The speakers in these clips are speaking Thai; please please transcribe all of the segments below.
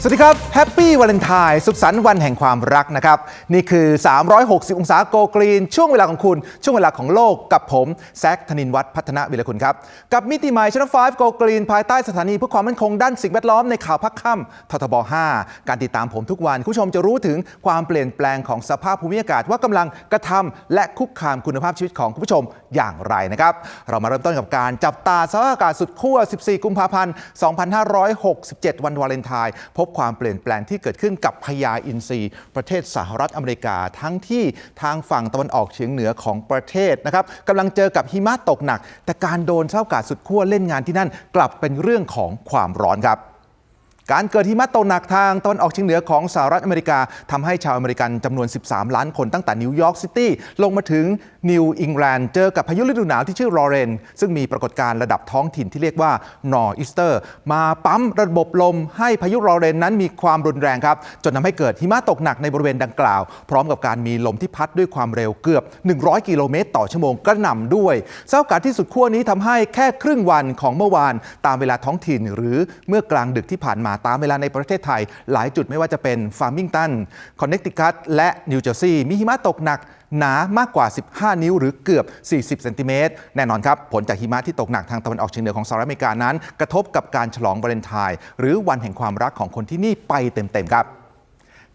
สวัสดีครับแฮปปี้วาเลนไทน์สุขสันต์วันแห่งความรักนะครับ นี่คือ 360 องศาโกกรีน ช่วงเวลาของคุณ ช่วงเวลาของโลกกับผม แซคธนินวัฒน์พัฒนาวิรคุณครับ กับมิติใหม่ช n 5โกกรีน ภายใต้สถานีเพื่อความมั่นคงด้านสิ่งแวดล้อมในข่าวพักค่ำททบ 5 การติดตามผมทุกวันคุณผู้ชมจะรู้ถึงความเปลี่ยนแปลงของสภาพภูมิอากาศว่ากำลังกระทำและคุกคามคุณภาพชีวิตของคุณผู้ชมอย่างไรนะครับเรามาเริ่มต้นกับการจับตาสภาพอากาศสุดขั้ว 14 กุมภาพันธ์ 2567 วันวาเลนไทน์พบความเปลี่ยนแปลงที่เกิดขึ้นกับพญาอินทรีประเทศสหรัฐอเมริกา ทั้งที่ทางฝั่งตะวันออกเฉียงเหนือของประเทศนะครับกำลังเจอกับหิมะตกหนัก แต่การโดนสภาพอากาศสุดขั้วเล่นงานที่นั่นกลับเป็นเรื่องของความร้อนครับ การเกิดหิมะตกหนักทางตะวันออกเฉียงเหนือของสหรัฐอเมริกาทำให้ชาวอเมริกันจำนวน 13 ล้านคนตั้งแต่นิวยอร์กซิตี้ลงมาถึงนิวอิงแลนด์เจอกับพายุฤดูหนาวที่ชื่อลอเรน ซึ่งมีปรากฏการณ์ระดับท้องถิ่นที่เรียกว่านอร์อีสเตอร์ มาปั๊มระบบลมให้พายุลอเรนนั้นมีความรุนแรงครับ จนทำให้เกิดหิมะตกหนักในบริเวณดังกล่าว พร้อมกับการมีลมที่พัดด้วยความเร็วเกือบ 100 กิโลเมตร ต่อชั่วโมงกระหน่ำด้วยสภาพอากาศที่สุดขั้วนี้ทำให้แค่ครึ่งวันของเมื่อวาน ตามเวลาท้องถิ่น หรือเมื่อกลางดึกที่ผ่านมาตามเวลาในประเทศไทย หลายจุดไม่ว่าจะเป็นฟาร์มิงตันคอนเน c ติคัตและนิวเจอร์ซีย์มีหิมะตกหนักหนามากกว่า 15 นิ้วหรือเกือบ 40 เซนติเมตร แน่นอนครับ ผลจากหิมะที่ตกหนักทางตะวันออกเฉียงเหนือของสหรัฐอเมริกานั้น กระทบกับการฉลองวาเลนไทน์หรือวันแห่งความรักของคนที่นี่ไปเต็ม ๆ ครับ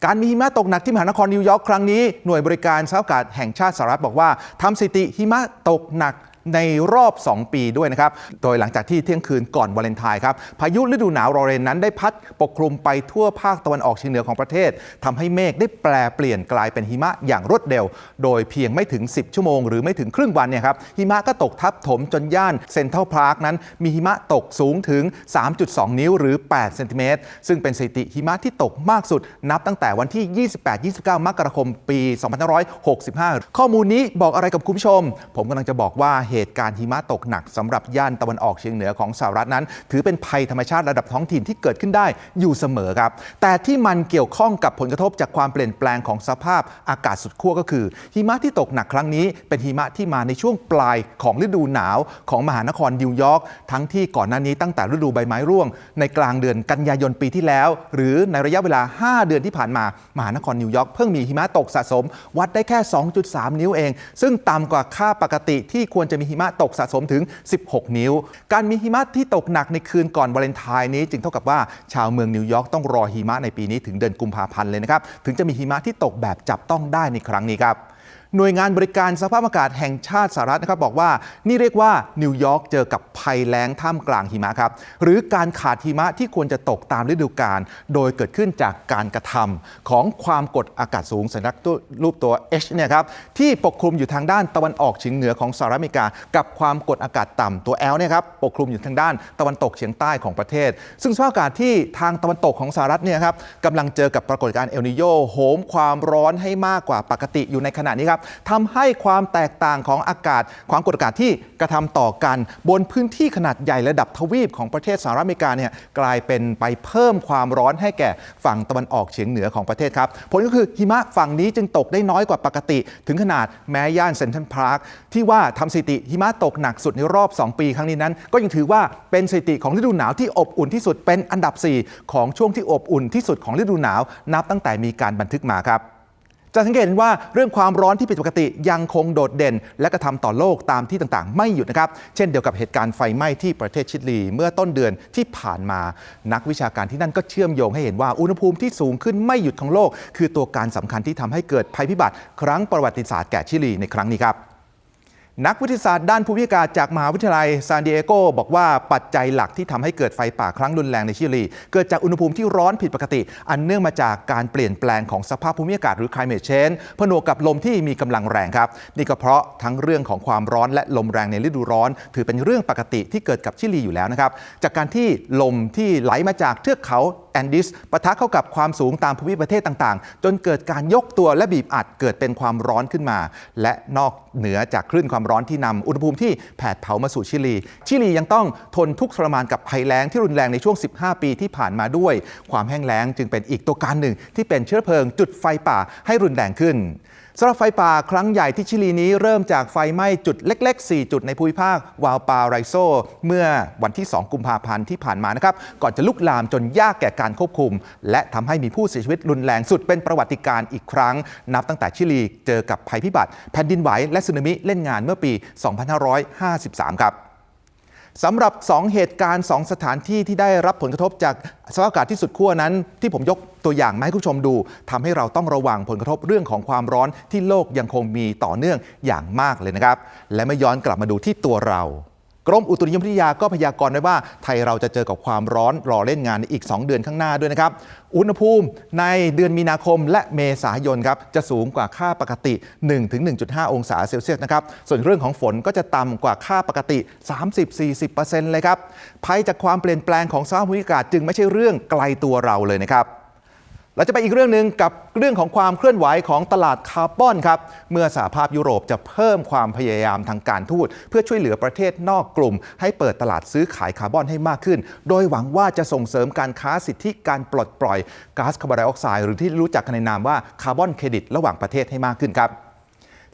การมีหิมะตกหนักที่มหานครนิวยอร์กครั้งนี้ หน่วยบริการสภาพอากาศแห่งชาติสหรัฐบอกว่าทำสถิติหิมะตกหนัก ในรอบ 2 ปีด้วยนะครับ โดยหลังจากที่เที่ยงคืนก่อนวาเลนไทน์ครับ พายุฤดูหนาวลอเรนนั้นได้พัดปกคลุมไปทั่วภาคตะวันออกเฉียงเหนือของประเทศทำให้เมฆได้แปลเปลี่ยนกลายเป็นหิมะอย่างรวดเร็ว โดยเพียงไม่ถึง 10 ชั่วโมงหรือไม่ถึงครึ่งวันเนี่ยครับ หิมะก็ตกทับถมจนย่านเซนทรัลพาร์คนั้น มีหิมะตกสูงถึง 3.2 นิ้วหรือ 8 เซนติเมตร ซึ่งเป็นสถิติหิมะที่ตกมากสุด นับตั้งแต่วันที่ 28-29 มกราคม ปี 2565 ข้อมูลนี้บอกอะไรกับคุณผู้ชม ผมกำลังจะบอกว่าเหตุการณ์หิมะตกหนักสำหรับย่านตะวันออกเฉียงเหนือของสหรัฐนั้น ถือเป็นภัยธรรมชาติระดับท้องถิ่นที่เกิดขึ้นได้อยู่เสมอครับ แต่ที่มันเกี่ยวข้องกับผลกระทบจากความเปลี่ยนแปลงของสภาพอากาศสุดขั้วก็คือ หิมะที่ตกหนักครั้งนี้ เป็นหิมะที่มาในช่วงปลายของฤดูหนาวของมหานครนิวยอร์กทั้งที่ก่อนหน้านี้ตั้งแต่ฤดูใบไม้ร่วง ในกลางเดือนกันยายนปีที่แล้ว หรือในระยะเวลา 5 เดือนที่ผ่านมา มหานครนิวยอร์กเพิ่งมีหิมะตกสะสม วัดได้แค่ 2.3 นิ้วเอง ซึ่งต่ำกว่าค่าปกติที่ควรจะมีหิมะตกสะสมถึง 16 นิ้ว การมีหิมะที่ตกหนักในคืนก่อนวาเลนไทน์นี้ จึงเท่ากับว่าชาวเมืองนิวยอร์กต้องรอหิมะในปีนี้ถึงเดือนกุมภาพันธ์เลยนะครับถึงจะมีหิมะที่ตกแบบจับต้องได้ในครั้งนี้ครับ หน่วยงานบริการสภาพอากาศแห่งชาติสหรัฐนะครับบอกว่านี่เรียกว่านิวยอร์กเจอกับภัยแล้งท่ามกลางหิมะครับ หรือการขาดหิมะที่ควรจะตกตามฤดูกาลโดยเกิดขึ้นจากการกระทำของความกดอากาศสูงสัญลักษณ์ตัวรูปตัว H เนี่ยครับที่ปกคลุมอยู่ทางด้านตะวันออกเฉียงเหนือของสหรัฐอเมริกา กับความกดอากาศต่ำตัว L เนี่ยครับปกคลุมอยู่ทางด้านตะวันตกเฉียงใต้ของประเทศ ซึ่งสภาพอากาศที่ทางตะวันตกของสหรัฐเนี่ยครับกำลังเจอกับปรากฏการณ์เอลนิโยโหมความร้อนให้มากกว่าปกติอยู่ในขณะนี้ครับทำให้ความแตกต่างของอากาศ ความกดอากาศที่กระทำต่อกัน บนพื้นที่ขนาดใหญ่ระดับทวีปของประเทศสหรัฐอเมริกาเนี่ยกลายเป็นไปเพิ่มความร้อนให้แก่ฝั่งตะวันออกเฉียงเหนือของประเทศครับ ผลก็คือหิมะฝั่งนี้จึงตกได้น้อยกว่าปกติ ถึงขนาดแม้ย่านเซนทรัลพาร์คที่ว่าทำสถิติหิมะตกหนักสุดในรอบ 2 ปีครั้งนี้นั้น ก็ยังถือว่าเป็นสถิติของฤดูหนาวที่อบอุ่นที่สุดเป็นอันดับ 4 ของช่วงที่อบอุ่นที่สุดของฤดูหนาว นับตั้งแต่มีการบันทึกมาครับ จะสังเกตเห็นว่าเรื่องความร้อนที่ผิดปกติยังคงโดดเด่น และกระทำต่อโลกตามที่ต่างๆ ไม่หยุดนะครับ เช่นเดียวกับเหตุการณ์ไฟไหม้ที่ประเทศชิลี เมื่อต้นเดือนที่ผ่านมา นักวิชาการที่นั่นก็เชื่อมโยงให้เห็นว่าอุณหภูมิที่สูงขึ้นไม่หยุดของโลก คือตัวการสำคัญที่ทำให้เกิดภัยพิบัติ ครั้งประวัติศาสตร์แก่ชิลีในครั้งนี้ครับ นักวิทยาศาสตร์ด้านภูมิอากาศจากมหาวิทยาลัยซานดิเอโกบอกว่าปัจจัยหลักที่ทำให้เกิดไฟป่าครั้งรุนแรงในชิลี เกิดจากอุณหภูมิที่ร้อนผิดปกติ อันเนื่องมาจากการเปลี่ยนแปลงของสภาพภูมิอากาศหรือ climate change ผนวกกับลมที่มีกำลังแรงครับ นี่ก็เพราะทั้งเรื่องของความร้อนและลมแรงในฤดูร้อน ถือเป็นเรื่องปกติที่เกิดกับชิลีอยู่แล้วนะครับจากการที่ลมที่ไหลมาจากเทือกเขา แอนดิสปะทะเข้ากับความสูงตามภูมิประเทศต่างๆ จนเกิดการยกตัวและบีบอัดเกิดเป็นความร้อนขึ้นมา และนอกเหนือจากคลื่นความร้อนที่นำอุณหภูมิที่แผดเผามาสู่ชิลี ชิลียังต้องทนทุกข์ทรมานกับภัยแล้งที่รุนแรงในช่วง 15 ปีที่ผ่านมาด้วย ความแห้งแล้งจึงเป็นอีกตัวการหนึ่งที่เป็นเชื้อเพลิงจุดไฟป่าให้รุนแรงขึ้น สำหรับไฟป่าครั้งใหญ่ที่ชิลีนี้เริ่มจากไฟไหม้จุดเล็ก ๆ 4 จุดในภูมิภาควาลปาไรโซ เมื่อวันที่ 2 กุมภาพันธ์ที่ผ่านมานะครับ ก่อนจะลุกลามจนยากแก่การควบคุม และทำให้มีผู้เสียชีวิตรุนแรงสุดเป็นประวัติการอีกครั้ง นับตั้งแต่ชิลีเจอกับภัยพิบัติ แผ่นดินไหวและสึนามิเล่นงานเมื่อปี 2553 ครับ สำหรับ 2 เหตุการณ์ 2 สถานที่ที่ได้รับผลกระทบจากสภาพอากาศที่สุดขั้วนั้น ที่ผมยกตัวอย่างมาให้คุณผู้ชมดูทำให้เราต้องระวังผลกระทบเรื่องของความร้อนที่โลกยังคงมีต่อเนื่องอย่างมากเลยนะครับ และไม่ย้อนกลับมาดูที่ตัวเรา กรมอุตุนิยมวิทยาก็พยากรณ์ไว้ว่า ไทยเราจะเจอกับความร้อนรอเล่นงานอีก 2 เดือนข้างหน้าด้วยนะครับ อุณหภูมิในเดือนมีนาคมและเมษายนครับจะสูงกว่าค่าปกติ 1-1.5 องศาเซลเซียสนะครับ ส่วนเรื่องของฝนก็จะต่ำกว่าค่าปกติ 30-40%เลยครับ ภัยจากความเปลี่ยนแปลงของสภาพภูมิอากาศจึงไม่ใช่เรื่องไกลตัวเราเลยนะครับ เราจะไปอีกเรื่องหนึ่งกับเรื่องของความเคลื่อนไหวของตลาดคาร์บอนครับ เมื่อสหภาพยุโรปจะเพิ่มความพยายามทางการทูต เพื่อช่วยเหลือประเทศนอกกลุ่ม ให้เปิดตลาดซื้อขายคาร์บอนให้มากขึ้น โดยหวังว่าจะส่งเสริมการค้าสิทธิการปลดปล่อยก๊าซคาร์บอนไดออกไซด์หรือที่รู้จักกันในนามว่าคาร์บอนเครดิตระหว่างประเทศให้มากขึ้นครับ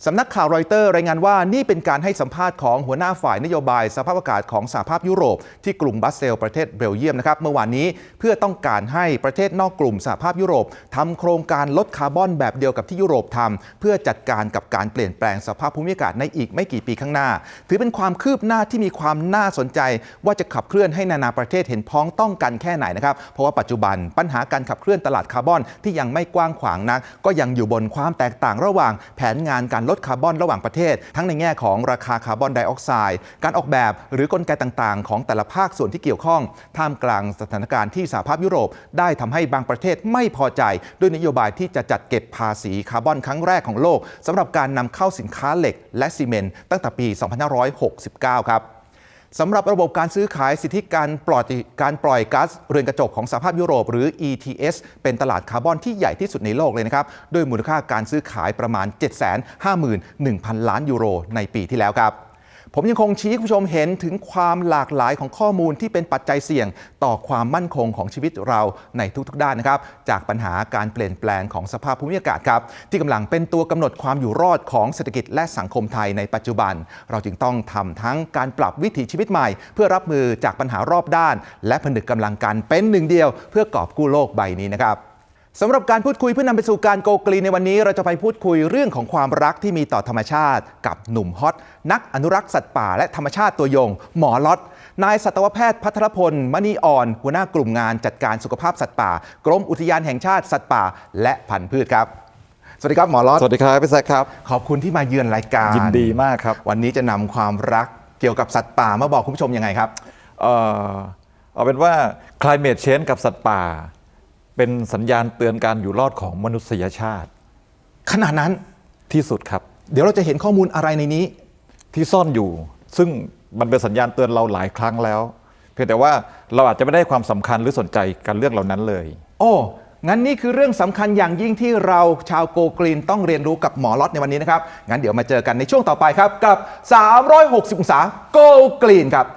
สำนักข่าวรอยเตอร์รายงานว่านี่เป็นการให้สัมภาษณ์ของหัวหน้าฝ่ายนโยบายสภาพอากาศของสหภาพยุโรปที่กรุงบัสเซลประเทศเบลเยียมนะครับเมื่อวานนี้เพื่อต้องการให้ประเทศนอกกลุ่มสหภาพยุโรปทำโครงการลดคาร์บอนแบบเดียวกับที่ยุโรปทำเพื่อจัดการกับการเปลี่ยนแปลงสภาพภูมิอากาศในอีกไม่กี่ปีข้างหน้า ถือเป็นความคืบหน้าที่มีความน่าสนใจ ว่าจะขับเคลื่อนให้นานาประเทศเห็นพ้องต้องกันแค่ไหนนะครับเพราะว่าปัจจุบันปัญหาการขับเคลื่อนตลาดคาร์บอนที่ยังไม่กว้างขวางนักก็ยังอยู่บนความแตกต่างระหว่างแผนงานการลดคาร์บอนระหว่างประเทศ ทั้งในแง่ของราคาคาร์บอนไดออกไซด์การออกแบบหรือกลไกต่างๆ ของแต่ละภาคส่วนที่เกี่ยวข้องท่ามกลางสถานการณ์ที่สหภาพยุโรป ได้ทำให้บางประเทศไม่พอใจ ด้วยนโยบายที่จะจัดเก็บภาษีคาร์บอนครั้งแรกของโลกสำหรับการนำเข้าสินค้าเหล็กและซีเมนต์ตั้งแต่ปี 2569 ครับ สำหรับระบบการซื้อขายสิทธิการปล่อยการปล่อยก๊าซเรือนกระจกของสหภาพยุโรปหรือ ETS เป็นตลาดคาร์บอนที่ใหญ่ที่สุดในโลกเลยนะครับด้วยมูลค่าการซื้อขายประมาณ 751,000 ล้านยูโรในปีที่แล้วครับ ผมยังคงชี้ให้คุณผู้ชมเห็นถึงความหลากหลายของข้อมูลที่เป็นปัจจัยเสี่ยง ต่อความมั่นคงของชีวิตเราในทุกๆด้านนะครับ จากปัญหาการเปลี่ยนแปลงของสภาพภูมิอากาศครับ ที่กำลังเป็นตัวกำหนดความอยู่รอดของเศรษฐกิจและสังคมไทยในปัจจุบัน เราจึงต้องทำทั้งการปรับวิถีชีวิตใหม่ เพื่อรับมือจากปัญหารอบด้าน และผนึกกำลังกันเป็นหนึ่งเดียว เพื่อกอบกู้โลกใบนี้นะครับ สำหรับการพูดคุยเพื่อนำไปสู่การโกกรีในวันนี้ เราจะไปพูดคุยเรื่องของความรักที่มีต่อธรรมชาติ กับหนุ่มฮอตนักอนุรักษ์สัตว์ป่าและธรรมชาติตัวยง หมอล็อตนายสัตวแพทย์พัทรพลมณีอ่อน หัวหน้ากลุ่มงานจัดการสุขภาพสัตว์ป่ากรมอุทยานแห่งชาติสัตว์ป่า และพันธุ์พืชครับ สวัสดีครับหมอล็อตสวัสดีครับพี่แซคครับ ขอบคุณที่มาเยือนรายการยินดีมากครับ วันนี้จะนำความรักเกี่ยวกับสัตว์ป่ามาบอกคุณผู้ชมยังไงครับ เอ่อเอาเป็นว่า climate change กับสัตว์ป่า เป็นสัญญาณเตือนการอยู่รอดของมนุษยชาติ ขนาดนั้น ที่สุดครับ เดี๋ยวเราจะเห็นข้อมูลอะไรในนี้ ที่ซ่อนอยู่ ซึ่งมันเป็นสัญญาณเตือนเราหลายครั้งแล้ว เพียงแต่ว่าเราอาจจะไม่ได้ความสำคัญหรือสนใจกันเรื่องเหล่านั้นเลย โอ้งั้นนี่คือเรื่องสำคัญอย่างยิ่งที่เราชาวโกกรีนต้องเรียนรู้กับหมอล็อตในวันนี้นะครับงั้นเดี๋ยวมาเจอกันในช่วงต่อไปครับกับ 360องศาโกกรีนครับ